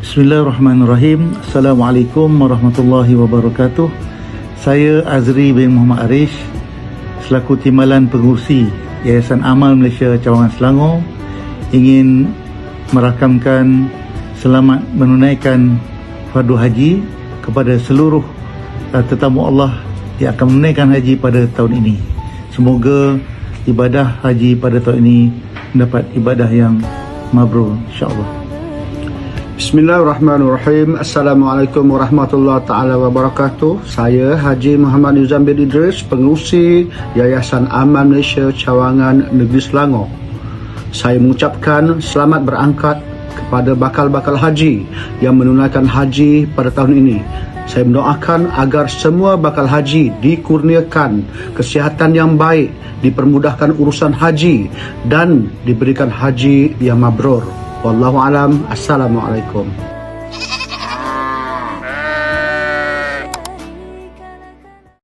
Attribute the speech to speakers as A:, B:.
A: Bismillahirrahmanirrahim. Assalamualaikum warahmatullahi wabarakatuh. Saya Azri bin Muhammad Arish selaku Timbalan Pengurusi Yayasan Amal Malaysia Cawangan Selangor ingin merakamkan selamat menunaikan fardu haji kepada seluruh uh, tetamu Allah yang akan menunaikan haji pada tahun ini. Semoga ibadah haji pada tahun ini mendapat ibadah yang mabrur insya-Allah.
B: Bismillahirrahmanirrahim. Assalamualaikum warahmatullahi taala wabarakatuh. Saya Haji Muhammad Nizam bin Idris, pengurusi Yayasan Aman Malaysia Cawangan Negeri Selangor. Saya mengucapkan selamat berangkat kepada bakal-bakal haji yang menunaikan haji pada tahun ini. Saya mendoakan agar semua bakal haji dikurniakan kesihatan yang baik, dipermudahkan urusan haji dan diberikan haji yang mabrur. Wallahu alam. Assalamualaikum.